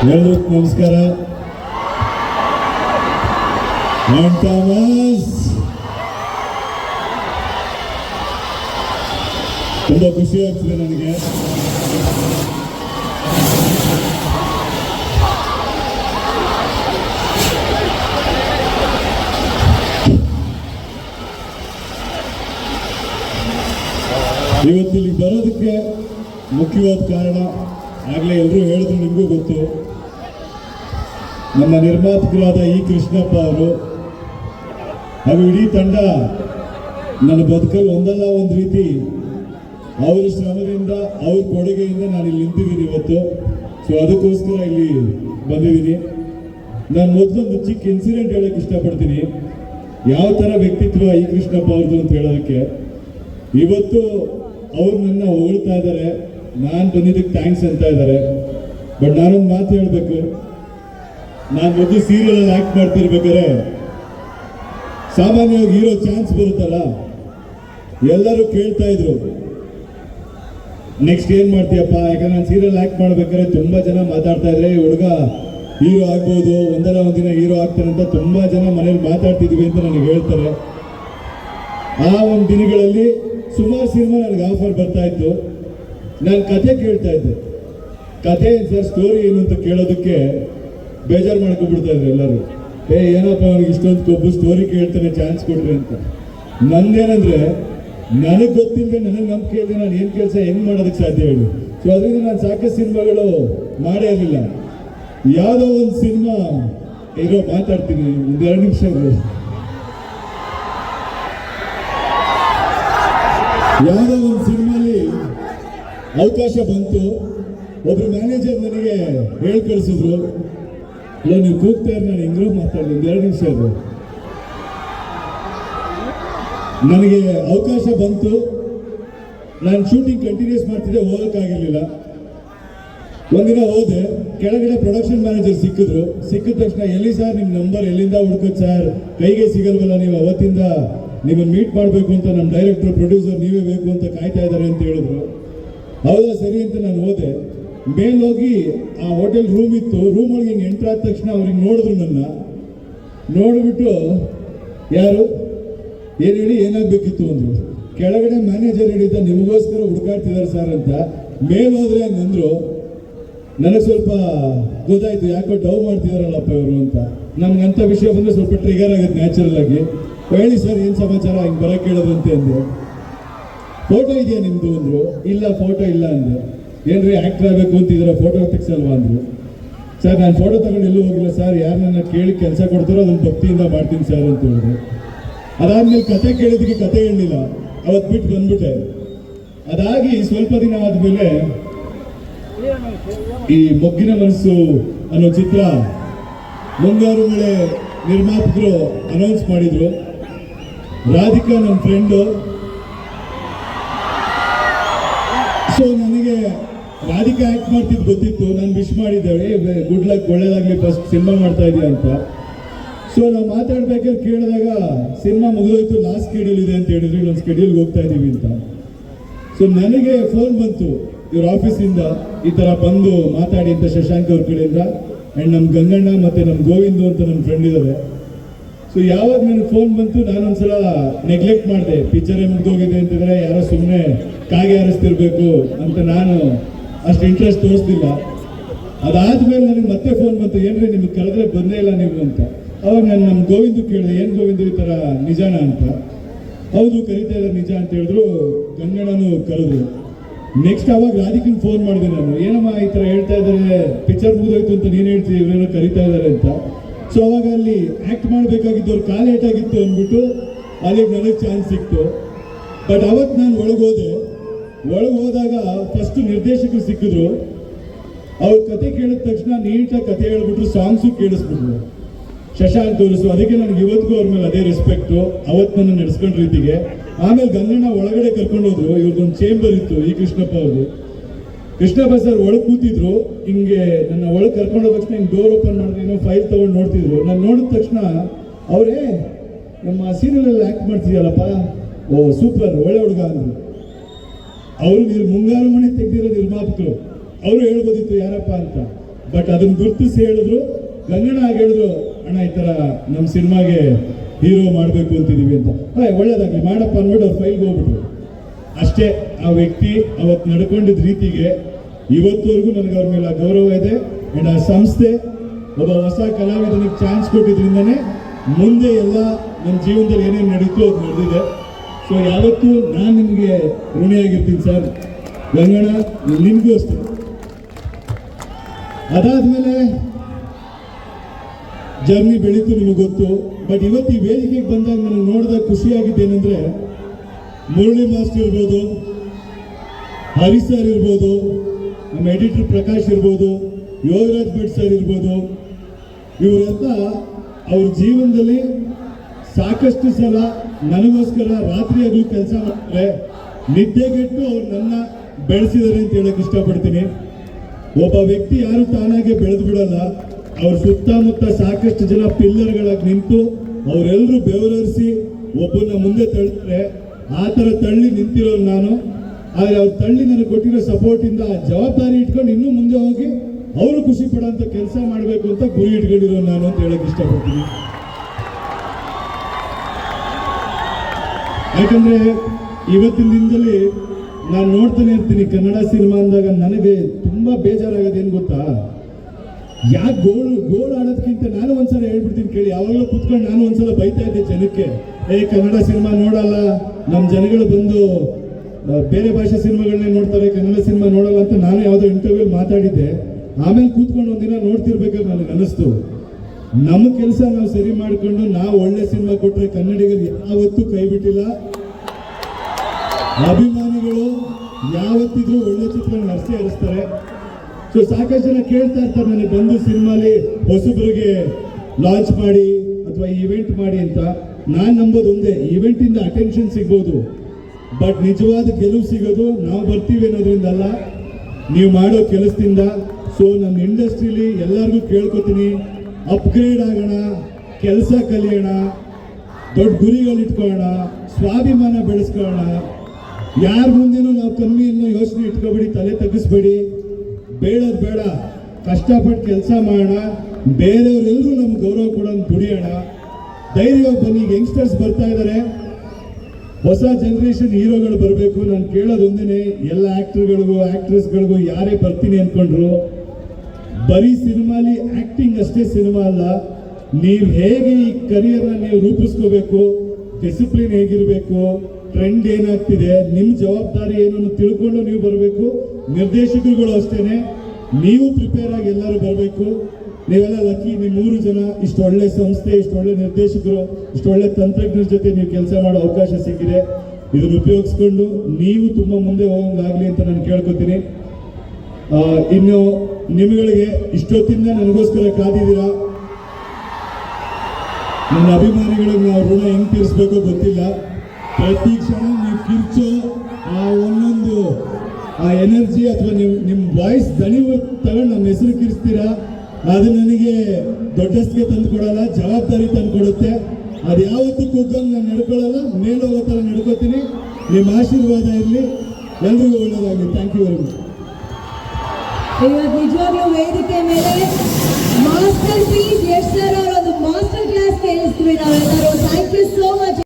ಎಲ್ರಿಗೂ ನಮಸ್ಕಾರ ತುಂಬಾ ಖುಷಿ ಆಗ್ತಿದೆ ನನಗೆ. ಇವತ್ತಿಲ್ಲಿ ಬರೋದಕ್ಕೆ ಮುಖ್ಯವಾದ ಕಾರಣ ಆಗಲೇ ಎಲ್ಲರೂ ಹೇಳಿದ್ರು ನಿಮಗೂ ಗೊತ್ತು. ನಮ್ಮ ನಿರ್ಮಾಪಕರಾದ ಇ ಕೃಷ್ಣಪ್ಪ ಅವರು ಹಾಗೂ ಇಡೀ ತಂಡ, ನನ್ನ ಬದುಕಲ್ಲಿ ಒಂದಲ್ಲ ಒಂದು ರೀತಿ ಅವ್ರ ಶ್ರಮದಿಂದ, ಅವ್ರ ಕೊಡುಗೆಯಿಂದ ನಾನು ಇಲ್ಲಿ ನಿಂತಿದ್ದೀನಿ ಇವತ್ತು. ಸೊ ಅದಕ್ಕೋಸ್ಕರ ಇಲ್ಲಿ ಬಂದಿದ್ದೀನಿ. ನಾನು ಮೊದಲೊಂದು ಚಿಕ್ಕ ಇನ್ಸಿಡೆಂಟ್ ಹೇಳೋಕ್ಕೆ ಇಷ್ಟಪಡ್ತೀನಿ. ಯಾವ ಥರ ವ್ಯಕ್ತಿತ್ವ ಈ ಕೃಷ್ಣಪ್ಪ ಅವ್ರದ್ದು ಅಂತ ಹೇಳೋದಕ್ಕೆ. ಇವತ್ತು ಅವ್ರು ನನ್ನ ಹೊಗಳ್ತಾ ಇದ್ದಾರೆ. ನಾನು ಬಂದಿದ್ದಕ್ಕೆ ಥ್ಯಾಂಕ್ಸ್ ಅಂತ ಇದ್ದಾರೆ ಬಟ್ ನಾನೊಂದು ಮಾತು ಹೇಳಬೇಕು. ನಾನು ಮೊದಲು ಸೀರಿಯಲ್ ಆಕ್ಟ್ ಮಾಡ್ತಿರ್ಬೇಕಾದ್ರೆ, ಸಾಮಾನ್ಯವಾಗಿ ಹೀರೋ ಚಾನ್ಸ್ ಬರುತ್ತಲ್ಲ, ಎಲ್ಲರೂ ಕೇಳ್ತಾ ಇದ್ರು. ನೆಕ್ಸ್ಟ್ ಏನು ಮಾಡ್ತೀಯಪ್ಪ? ಯಾಕಂದ್ರೆ ನಾನು ಸೀರಿಯಲ್ ಆಕ್ಟ್ ಮಾಡ್ಬೇಕಾದ್ರೆ ತುಂಬಾ ಜನ ಮಾತಾಡ್ತಾ ಇದ್ರೆ, ಈ ಹುಡುಗ ಹೀರೋ ಆಗ್ಬೋದು, ಒಂದಲ್ಲ ಒಂದಿನ ಹೀರೋ ಆಗ್ತಾನೆ ಅಂತ ತುಂಬಾ ಜನ ಮನೇಲಿ ಮಾತಾಡ್ತಿದ್ವಿ ಅಂತ ನನಗೆ ಹೇಳ್ತಾರೆ. ಆ ಒಂದು ದಿನಗಳಲ್ಲಿ ಸುಮಾರು ಸಿನಿಮಾ ನನಗೆ ಆಫರ್ ಬರ್ತಾ ಇತ್ತು. ನಾನು ಕತೆ ಕೇಳ್ತಾ ಇದ್ದೆ. ಕತೆ ಸರ್ ಸ್ಟೋರಿ ಏನು ಅಂತ ಕೇಳೋದಕ್ಕೆ ಬೇಜಾರು ಮಾಡ್ಕೊಬಿಡ್ತಾ ಇದ್ರು ಎಲ್ಲರೂ. ಏ, ಏನಪ್ಪ ಅವ್ರಿಗೆ ಇಷ್ಟೊಂದು ಕೊಬ್ಬು ಸ್ಟೋರಿ ಕೇಳ್ತಾನೆ ಚಾನ್ಸ್ ಕೊಡ್ರಿ ಅಂತ. ನಂದೇನಂದ್ರೆ, ನನಗೆ ಗೊತ್ತಿಲ್ಲದೆ ನನಗೆ ನಂಬಿಕೆ ಇದೆ ನಾನು ಏನು ಕೆಲಸ ಹೆಂಗ್ ಮಾಡೋದಕ್ಕೆ ಸಾಧ್ಯ ಹೇಳಿ. ಸೊ ಅದರಿಂದ ನಾನು ಸಾಕಷ್ಟು ಸಿನಿಮಾಗಳು ಮಾಡೇ ಇರಲಿಲ್ಲ. ಯಾವುದೋ ಒಂದು ಸಿನಿಮಾ, ಇರೋ ಮಾತಾಡ್ತೀನಿ, ಒಂದು ಎರಡು ನಿಮಿಷ. ಯಾವುದೋ ಒಂದು ಅವಕಾಶ ಬಂತು. ಒಬ್ರು ಮ್ಯಾನೇಜರ್ ನನಗೆ ಹೇಳಿ ಕಳಿಸಿದ್ರು. ಇಲ್ಲ ನೀವು ಕೂಗ್ತಾ ಇರಿ, ನಾನು ಇಂಗ್ಲೂ ಮಾತಾಡಿ ಒಂದು ಎರಡು ನಿಮಿಷ ಅದು ನನಗೆ ಅವಕಾಶ ಬಂತು. ನಾನು ಶೂಟಿಂಗ್ ಕಂಟಿನ್ಯೂಸ್ ಮಾಡ್ತಿದ್ದೆ ಹೋಗೋಕ್ಕಾಗಿರ್ಲಿಲ್ಲ ಒಂದಿನ ಹೋದೆ, ಕೆಳಗಡೆ ಪ್ರೊಡಕ್ಷನ್ ಮ್ಯಾನೇಜರ್ ಸಿಕ್ಕಿದ್ರು. ಸಿಕ್ಕಿದ ತಕ್ಷಣ, ಎಲ್ಲಿ ಸರ್ ನಿಮ್ಮ ನಂಬರ್ ಎಲ್ಲಿಂದ ಹುಡ್ಕೋದು ಸರ್ ಕೈಗೆ ಸಿಗಲ್ವಲ್ಲ ನೀವು, ಅವತ್ತಿಂದ ನಿಮ್ಮನ್ನು ಮೀಟ್ ಮಾಡಬೇಕು ಅಂತ ನಮ್ಮ ಡೈರೆಕ್ಟರ್ ಪ್ರೊಡ್ಯೂಸರ್ ನೀವೇ ಬೇಕು ಅಂತ ಕಾಯ್ತಾ ಇದ್ದಾರೆ ಅಂತ ಹೇಳಿದ್ರು. ಹೌದಾ ಸರಿ ಅಂತ ನಾನು ಹೋದೆ. ಹೋಗಿ ಆ ಹೋಟೆಲ್ ರೂಮ್ ಇತ್ತು. ರೂಮ್ ಒಳಗೆ ಹಿಂಗೆ ಎಂಟ್ರ್ ಆದ ತಕ್ಷಣ ಅವ್ರಿಗೆ ನೋಡಿದ್ರು ನನ್ನ. ನೋಡಿಬಿಟ್ಟು, ಯಾರು? ಏನು ಹೇಳಿ? ಏನಾಗಬೇಕಿತ್ತು ಅಂದರು. ಕೆಳಗಡೆ ಮ್ಯಾನೇಜರ್ ಹೇಳಿದ್ದ, ನಿಮಗೋಸ್ಕರ ಹುಡುಕಾಡ್ತಿದ್ದಾರೆ ಸರ್ ಅಂತ. ಮೇಲ್ ಹೋದ್ರೆ ಅಂದರು, ನನಗೆ ಸ್ವಲ್ಪ ಗೊತ್ತಾಯ್ತು. ಯಾಕೋ ಡವ್ ಮಾಡ್ತಿದಾರಲ್ಲಪ್ಪ ಇವರು ಅಂತ. ನಮ್ಗಂತ ವಿಷಯ ಬಂದರೆ ಸ್ವಲ್ಪ ಟ್ರಿಗರ್ ಆಗುತ್ತೆ ನ್ಯಾಚುರಲ್ ಆಗಿ. ಹೇಳಿ ಸರ್ ಏನು ಸಮಾಚಾರ? ಹಿಂಗೆ ಬರಕ್ ಅಂತ ಅಂದೆ. ಫೋಟೋ ಇದೆಯಾ ನಿಮ್ದು ಅಂದ್ರು? ಇಲ್ಲ ಫೋಟೋ ಇಲ್ಲ ಅಂದ್ರು. ಏನ್ರಿ ಆಕ್ಟರ್ ಆಗಬೇಕು ಅಂತಿದ್ರೆ ಫೋಟೋ ತೆಗ್ಸಲ್ವಾ ಅಂದ್ರು? ಸರ್ ನಾನು ಫೋಟೋ ತಗೊಂಡು ಎಲ್ಲೂ ಹೋಗಿಲ್ಲ. ಸರ್ ಯಾರು ನನ್ನ ಕೇಳಿ ಕೆಲಸ ಕೊಡ್ತಾರೋ ಅದನ್ನ ಭಕ್ತಿಯಿಂದ ಮಾಡ್ತೀನಿ ಸರ್ ಅಂತ ಹೇಳಿದ್ರು. ಅದಾದ್ಮೇಲೆ ಕತೆ ಕೇಳಿದಕ್ಕೆ ಕತೆ ಹೇಳಲಿಲ್ಲ ಅವತ್ತು ಬಿಟ್ಟು ಬಂದ್ಬಿಟ್ಟೆ. ಅದಾಗಿ ಸ್ವಲ್ಪ ದಿನ ಆದ್ಮೇಲೆ ಈ ಮೊಗ್ಗಿನ ಮನಸ್ಸು ಅನ್ನೋ ಚಿತ್ರ ಮುಂಗಾರು ಮಳೆ ನಿರ್ಮಾಪಕರು ಅನೌನ್ಸ್ ಮಾಡಿದ್ರು. ರಾಧಿಕಾ ನನ್ನ ಫ್ರೆಂಡು ಸೊ ನನಗೆ ರಾಧಿಕಾ ಆಕ್ಟ್ ಮಾಡ್ತಿದ್ದು ಗೊತ್ತಿತ್ತು. ನಾನು ವಿಶ್ ಮಾಡಿದ್ದೇವೆ ಗುಡ್ ಲಕ್ ಒಳ್ಳೇದಾಗಲಿ ಫಸ್ಟ್ ಸಿನಿಮಾ ಮಾಡ್ತಾ ಇದೀಯ ಅಂತ. ಸೊ ನಾವು ಮಾತಾಡ್ಬೇಕಾದ್ರೆ ಕೇಳಿದಾಗ ಸಿನಿಮಾ ಮುಗಿದೋಯ್ತು ಲಾಸ್ಟ್ ಸ್ಕೆಡ್ಯೂಲ್ ಇದೆ ಅಂತ ಹೇಳಿದ್ರು. ನಮ್ಮ ಸ್ಕೆಡ್ಯೂಲ್ಗೆ ಹೋಗ್ತಾ ಇದ್ದೀವಿ ಅಂತ. ಸೊ ನನಗೆ ಫೋನ್ ಬಂತು. ಇವ್ರ ಆಫೀಸಿಂದ ಈ ಥರ ಬಂದು ಮಾತಾಡಿ ಅಂತ ಶಶಾಂಕ್ ಅವ್ರ ಕಡೆಯಿಂದ. ಆ್ಯಂಡ್ ನಮ್ಮ ಗಂಗಣ್ಣ ಮತ್ತು ನಮ್ಮ ಗೋವಿಂದು ಅಂತ ನನ್ನ ಫ್ರೆಂಡ್ ಇದಾರೆ. ಸೊ ಯಾವಾಗ ನನಗೆ ಫೋನ್ ಬಂತು, ನಾನೊಂದ್ಸಲ ನೆಗ್ಲೆಕ್ಟ್ ಮಾಡಿದೆ. ಪಿಕ್ಚರೇ ಮುಗ್ದೋಗಿದೆ ಅಂತಂದ್ರೆ ಯಾರೋ ಸುಮ್ಮನೆ ಕಾಗೆ ಹಾರಿಸ್ತಿರ್ಬೇಕು ಅಂತ ನಾನು ಅಷ್ಟು ಇಂಟ್ರೆಸ್ಟ್ ತೋರಿಸ್ತಿಲ್ಲ ಅದಾದ್ಮೇಲೆ ನನಗೆ ಮತ್ತೆ ಫೋನ್ ಬಂತು, ಏನ್ರಿ ನಿಮ್ಗೆ ಕರೆದ್ರೆ ಬಂದೇ ಇಲ್ಲ ನೀವು ಅಂತ. ಅವಾಗ ನಾನು ನಮ್ಮ ಗೋವಿಂದು ಕೇಳಿದೆ, ಏನ್ ಗೋವಿಂದು ಈ ಥರ ನಿಜಾನ ಅಂತ. ಹೌದು, ಕರಿತಾ ಇದ್ದಾರೆ ನಿಜ ಅಂತ ಹೇಳಿದ್ರು ಗಂಗಣ್ಣನು ಕರೆದ್ರು. ನೆಕ್ಸ್ಟ್ ಅವಾಗ ರಾಧಿಕನ್ ಫೋನ್ ಮಾಡಿದೆ ನಾನು. ಏನಮ್ಮ ಈ ತರ ಹೇಳ್ತಾ ಇದ್ದಾರೆ ಪಿಕ್ಚರ್ ಮುಗಿದೋಯ್ತು ಅಂತ ನೀನು ಹೇಳ್ತೀವಿ ಇವರೇನೋ ಕರಿತಾ ಇದ್ದಾರೆ ಅಂತ. ಸೊ ಅವಾಗ ಅಲ್ಲಿ ಅವ್ರ ಲೇಟ್ ಆಗಿತ್ತು ಅಂದ್ಬಿಟ್ಟು ಅಲ್ಲಿಗೆ ನನಗೆ ಚಾನ್ಸ್ ಸಿಕ್ತು. ಬಟ್ ಅವತ್ತು ನಾನು ಒಳಗೋದೆ ಒಳಗೆ ಹೋದಾಗ ಫಸ್ಟ್ ನಿರ್ದೇಶಕರು ಸಿಕ್ಕಿದ್ರು. ಅವ್ರ ಕತೆ ಕೇಳಿದ ತಕ್ಷಣ ನೀಟಾಗಿ ಕತೆ ಹೇಳ್ಬಿಟ್ರು ಸಾಂಗ್ಸು ಕೇಳಿಸ್ಬಿಟ್ರು. ಶಶಾಂಕ್ ತೋರಿಸು ಅದಕ್ಕೆ ನನಗೆ ಇವತ್ತಿಗೂ ಅವ್ರ ಮೇಲೆ ಅದೇ ರೆಸ್ಪೆಕ್ಟು ಅವತ್ತು ನನ್ನ ನಡೆಸ್ಕೊಂಡ ರೀತಿಗೆ ಆಮೇಲೆ ಗಂಗಣ್ಣ ಒಳಗಡೆ ಕರ್ಕೊಂಡು ಹೋದ್ರು ಇವ್ರದ್ದೊಂದು ಚೇಂಬರ್ ಇತ್ತು ಈ ಕೃಷ್ಣಪ್ಪ ಅವ್ರದ್ದು ಕೃಷ್ಣಪ್ಪ ಸರ್ ಒಳಗೆ ಕೂತಿದ್ರು, ಹಿಂಗೆ ನನ್ನ ಒಳಗೆ ಕರ್ಕೊಂಡು ತಕ್ಷಣ ಹಿಂಗೆ ಡೋರ್ ಓಪನ್ ಮಾಡಿದ್ರೆ ಏನೋ ಫೈಲ್ ತಗೊಂಡು ನೋಡ್ತಿದ್ರು. ನಾನು ನೋಡಿದ ತಕ್ಷಣ ಅವರೇ, ನಮ್ಮ ಸೀರಿಯಲಲ್ಲಿ ಆಕ್ಟ್ ಮಾಡ್ತಿದ್ಯಲ್ಲಪ್ಪ? ಓ ಸೂಪರ್ ಒಳ್ಳೆ ಹುಡುಗ ಅಂದ್ರು. ಅವರು ನೀರು ಮುಂಗಾರು ಮನೆ ತೆಗೆದಿರೋ ನಿರ್ಮಾಪಕರು ಅವರು ಹೇಳ್ಬೋದಿತ್ತು ಯಾರಪ್ಪ ಅಂತ. ಬಟ್ ಅದನ್ನ ಗುರುತಿಸಿ ಹೇಳಿದ್ರು, ಗಂಗಣ್ಣ ಆಗಿ ಹೇಳಿದ್ರು, ಅಣ್ಣ, ಈ ತರ ನಮ್ಮ ಸಿನಿಮಾಗೆ ಹೀರೋ ಮಾಡಬೇಕು ಅಂತಿದೀವಿ ಅಂತ. ಒಳ್ಳೇದಾಗ್ಲಿ, ಮಾಡಪ್ಪ ಅಂದ್ಬಿಟ್ಟು ಅವ್ರು ಫೈಲ್ಗೆ ಹೋಗ್ಬಿಟ್ರು. ಅಷ್ಟೇ ಆ ವ್ಯಕ್ತಿ ಅವತ್ತು ನಡ್ಕೊಂಡಿದ್ದ ರೀತಿಗೆ ಇವತ್ತುವರೆಗೂ ನನಗೆ ಅವ್ರ ಮೇಲೆ ಗೌರವ ಇದೆ. ಅಂಡ್ ಆ ಸಂಸ್ಥೆ ಒಬ್ಬ ಹೊಸ ಕಲಾವಿದನಿಗೆ ಚಾನ್ಸ್ ಕೊಟ್ಟಿದ್ರಿಂದನೇ ಮುಂದೆ ಎಲ್ಲ ನನ್ನ ಜೀವನದಲ್ಲಿ ಏನೇನು ನಡೀತು ಅದು ನಡೆದಿದೆ. ಸೊ ಯಾವತ್ತೂ ನಾನು ನಿಮಗೆ ಋಣಿಯಾಗಿರ್ತೀನಿ ಸರ್. ಗಂಗಣ ನಿಮಗೂ ಅಷ್ಟೇ. ಅದಾದ್ಮೇಲೆ ಜರ್ನಿ ಬೆಳೀತು ನಿಮಗೆ ಗೊತ್ತು. ಬಟ್ ಇವತ್ತು ಈ ವೇದಿಕೆಗೆ ಬಂದಾಗ ನನಗೆ ನೋಡಿದಾಗ ಖುಷಿಯಾಗಿದ್ದೇನೆಂದ್ರೆ ಮುರಳಿ ಮಾಸ್ಟರ್ ಇರ್ಬೋದು, ಹರಿ ಸರ್ ಇರ್ಬೋದು, ನಮ್ಮ ಎಡಿಟರ್ ಪ್ರಕಾಶ್ ಇರ್ಬೋದು, ಯೋಗರಾಜ್ ಭಟ್ ಸರ್ ಇರ್ಬೋದು. ಇವರೆಲ್ಲ ಅವ್ರ ಜೀವನದಲ್ಲಿ ಸಾಕಷ್ಟು ಸಲ ನನಗೋಸ್ಕರ ರಾತ್ರಿ ಅದು ಕೆಲಸ ಮಾಡ್ತಾರೆ. ನಿದ್ದೆಗೆಟ್ಟು ಅವ್ರು ನನ್ನ ಬೆಳೆಸಿದ್ದಾರೆ ಅಂತ ಹೇಳಕ್ ಇಷ್ಟಪಡ್ತೀನಿ. ಒಬ್ಬ ವ್ಯಕ್ತಿ ಯಾರು ತಾನಾಗೆ ಬೆಳೆದು ಬಿಡಲ್ಲ, ಅವ್ರ ಸುತ್ತಮುತ್ತ ಸಾಕಷ್ಟು ಜನ ಪಿಲ್ಲರ್ಗಳಾಗಿ ನಿಂತು ಅವರೆಲ್ಲರೂ ಬೆವರರಿಸಿ ಒಬ್ಬನ ಮುಂದೆ ತಳ್ತಾರೆ ಆ ಥರ ತಳ್ಳಿ ನಿಂತಿರೋ ನಾನು. ಆದರೆ ಅವ್ರು ತಳ್ಳಿ ನನಗೆ ಕೊಟ್ಟಿರೋ ಸಪೋರ್ಟ್ ಇಂದ ಆ ಜವಾಬ್ದಾರಿ ಇಟ್ಕೊಂಡು ಇನ್ನೂ ಮುಂದೆ ಹೋಗಿ ಅವರು ಖುಷಿ ಪಡೋಂಥ ಕೆಲಸ ಮಾಡಬೇಕು ಅಂತ ಗುರಿ ಇಟ್ಕೊಂಡಿರೋ ನಾನು ಅಂತ ಹೇಳಕ್ ಇಷ್ಟಪಡ್ತೀನಿ. ಯಾಕಂದ್ರೆ ಇವತ್ತಿನ ದಿನದಲ್ಲಿ ನಾನು ನೋಡ್ತಾನೆ ಇರ್ತೀನಿ, ಕನ್ನಡ ಸಿನಿಮಾ ಅಂದಾಗ ನನಗೆ ತುಂಬಾ ಬೇಜಾರಾಗೋದೇನು ಗೊತ್ತಾ? ಯಾಕೆ ಗೋಲ್ ಗೋಲ್ ಆಡೋದಕ್ಕಿಂತ ನಾನು ಒಂದ್ಸಲ ಹೇಳ್ಬಿಡ್ತೀನಿ ಕೇಳಿ, ಯಾವಾಗಲೂ ಕುತ್ಕೊಂಡು ನಾನು ಒಂದ್ಸಲ ಬೈತಾ ಇದ್ದೆ ಜನಕ್ಕೆ. ಏ, ಕನ್ನಡ ಸಿನಿಮಾ ನೋಡಲ್ಲ. ನಮ್ಮ ಜನಗಳು ಬಂದು ಬೇರೆ ಭಾಷೆ ಸಿನಿಮಾಗಳನ್ನೇ ನೋಡ್ತಾರೆ, ಕನ್ನಡ ಸಿನಿಮಾ ನೋಡಲ್ಲ ಅಂತ ನಾನು ಯಾವುದೋ ಇಂಟರ್ವ್ಯೂ ಮಾತಾಡಿದ್ದೆ. ಆಮೇಲೆ ಕೂತ್ಕೊಂಡು ಒಂದಿನ ನೋಡ್ತಿರ್ಬೇಕಾದ್ರೆ ನನಗೆ ಅನಿಸ್ತು. ನಮ್ಮ ಕೆಲಸ ನಾವು ಸರಿ ಮಾಡಿಕೊಂಡು, ನಾವು ಒಳ್ಳೆ ಸಿನಿಮಾ ಕೊಟ್ಟರೆ ಕನ್ನಡಿಗರು ಯಾವತ್ತೂ ಕೈ ಬಿಟ್ಟಿಲ್ಲ. ಅಭಿಮಾನಿಗಳು ಯಾವತ್ತಿದ್ರೂ ಒಳ್ಳೆ ಚಿತ್ರ ನರ್ಸಿ ಹರಿಸ್ತಾರೆ ಸೊ ಸಾಕಷ್ಟು ಜನ ಕೇಳ್ತಾ ಇರ್ತಾರೆ ನನಗೆ ಬಂದು ಸಿನಿಮಾಲಿ ಹೊಸಬ್ರಿಗೆ ಲಾಂಚ್ ಮಾಡಿ ಅಥವಾ ಇವೆಂಟ್ ಮಾಡಿ ಅಂತ. ನಾನು ನಂಬೋದು ಒಂದೇ ಇವೆಂಟಿಂದ ಅಟೆನ್ಷನ್ ಸಿಗ್ಬೋದು. ಬಟ್ ನಿಜವಾದ ಗೆಲುವು ಸಿಗೋದು ನಾವು ಬರ್ತೀವಿ ಅನ್ನೋದ್ರಿಂದ ಅಲ್ಲ ನೀವು ಮಾಡೋ ಕೆಲಸದಿಂದ. ಸೊ ನಮ್ಮ ಇಂಡಸ್ಟ್ರಿಲಿ ಎಲ್ಲರಿಗೂ ಕೇಳ್ಕೊತೀನಿ ಅಪ್ಗ್ರೇಡ್ ಆಗೋಣ, ಕೆಲಸ ಕಲಿಯೋಣ, ದೊಡ್ಡ ಗುರಿಗಳು ಇಟ್ಕೊಳ್ಳೋಣ, ಸ್ವಾಭಿಮಾನ ಬೆಳೆಸ್ಕೊಳ್ಳೋಣ. ಯಾರ ಮುಂದೆನೂ ನಾವು ಕಮ್ಮಿ ಅನ್ನೋ ಯೋಚನೆ ಇಟ್ಕೋಬೇಡಿ, ತಲೆ ತಗ್ಗಿಸ್ಬೇಡಿ. ಬೇಡೋದು ಬೇಡ ಕಷ್ಟಪಟ್ಟು ಕೆಲಸ ಮಾಡೋಣ. ಬೇರೆಯವರೆಲ್ಲರೂ ನಮ್ಗೆ ಗೌರವ ಕೊಡೋಣ ದುಡಿಯೋಣ. ಧೈರ್ಯವಾಗಿ ಬನ್ನಿ ಯಂಗ್ಸ್ಟರ್ಸ್ ಬರ್ತಾ ಇದ್ದಾರೆ ಹೊಸ ಜನರೇಷನ್ ಹೀರೋಗಳು ಬರಬೇಕು. ನಾನು ಕೇಳೋದೊಂದೇ ಎಲ್ಲ ಆಕ್ಟರ್ಗಳಿಗೂ ಆಕ್ಟ್ರೆಸ್ಗಳಿಗೂ ಯಾರೇ ಬರ್ತೀನಿ ಅಂದ್ಕೊಂಡ್ರು ಬರೀ ಸಿನಿಮಾಲಿ ಆಕ್ಟಿಂಗ್ ಅಷ್ಟೇ ಸಿನಿಮಾ ಅಲ್ಲ, ನೀವು ಹೇಗೆ ಈ ಕರಿಯರ್ನ ನೀವು ರೂಪಿಸ್ಕೋಬೇಕು ಡಿಸಿಪ್ಲಿನ್ ಹೇಗಿರಬೇಕು ಟ್ರೆಂಡ್ ಏನಾಗ್ತಿದೆ ನಿಮ್ಮ ಜವಾಬ್ದಾರಿ ಏನನ್ನು ತಿಳ್ಕೊಂಡು ನೀವು ಬರಬೇಕು. ನಿರ್ದೇಶಕರುಗಳು ಅಷ್ಟೇನೆ, ನೀವು ಪ್ರಿಪೇರ್ ಆಗಿ ಎಲ್ಲರೂ ಬರಬೇಕು. ನೀವೆಲ್ಲ ಲಕ್ಕಿ ನಿಮ್ಮ ಮೂರು ಜನ ಇಷ್ಟು ಒಳ್ಳೆ ಸಂಸ್ಥೆ, ಇಷ್ಟು ಒಳ್ಳೆ ನಿರ್ದೇಶಕರು, ಇಷ್ಟು ಒಳ್ಳೆ ತಂತ್ರಜ್ಞರ ಜೊತೆ ನೀವು ಕೆಲಸ ಮಾಡೋ ಅವಕಾಶ ಸಿಕ್ಕಿದೆ. ಇದನ್ನು ಉಪಯೋಗಿಸ್ಕೊಂಡು ನೀವು ತುಂಬ ಮುಂದೆ ಹೋಗಂಗಾಗಲಿ ಅಂತ ನಾನು ಕೇಳ್ಕೊತೀನಿ. ಇನ್ನು ನಿಮ್ಗಳಿಗೆ ಇಷ್ಟೊತ್ತಿಂದ ನನಗೋಸ್ಕರ ಕಾದಿದ್ದೀರಾ? ನನ್ನ ಅಭಿಮಾನಿಗಳಿಗೆ ನಾವು ಋಣ ಹೆಂಗ್ ತೀರಿಸ್ಬೇಕೋ ಗೊತ್ತಿಲ್ಲ. ಪ್ರತಿ ಕ್ಷಣ ನೀವು ಕಿರ್ಚೋ ಆ ಒಂದೊಂದು, ಆ ಎನರ್ಜಿ ಅಥವಾ ನೀವು ನಿಮ್ಮ ವಾಯ್ಸ್ ದಣಿವು ತಗೊಂಡು ನಮ್ಮ ಹೆಸರು ಕಿರಿಸ್ತೀರಾ? ಅದು ನನಗೆ ದೊಡ್ಡಸ್ಗೆ ತಂದು ಕೊಡಲ್ಲ ಜವಾಬ್ದಾರಿ ತಂದು ಕೊಡುತ್ತೆ ಅದು ಯಾವತ್ತೂ ಕುಗ್ಗಂಗೆ ನಾನು ನಡ್ಕೊಳ್ಳಲ್ಲ ಥರ ನಡ್ಕೋತೀನಿ. ನಿಮ್ಮ ಆಶೀರ್ವಾದ ಇರಲಿ. ಎಲ್ರಿಗೂ ಒಳ್ಳೆಯದಾಗಲಿ ಥ್ಯಾಂಕ್ ಯು ವೆರಿ ಮಚ್ ಇವತ್ತು ವೇದಿಕೆ ಮೇಲೆ ಸರ್ ಒಂದು ಮಾಸ್ಟರ್ ಕ್ಲಾಸ್ ಕೇಳಿಸ್ತೀವಿ ನಾವೆಲ್ಲರೂ. Thank you so much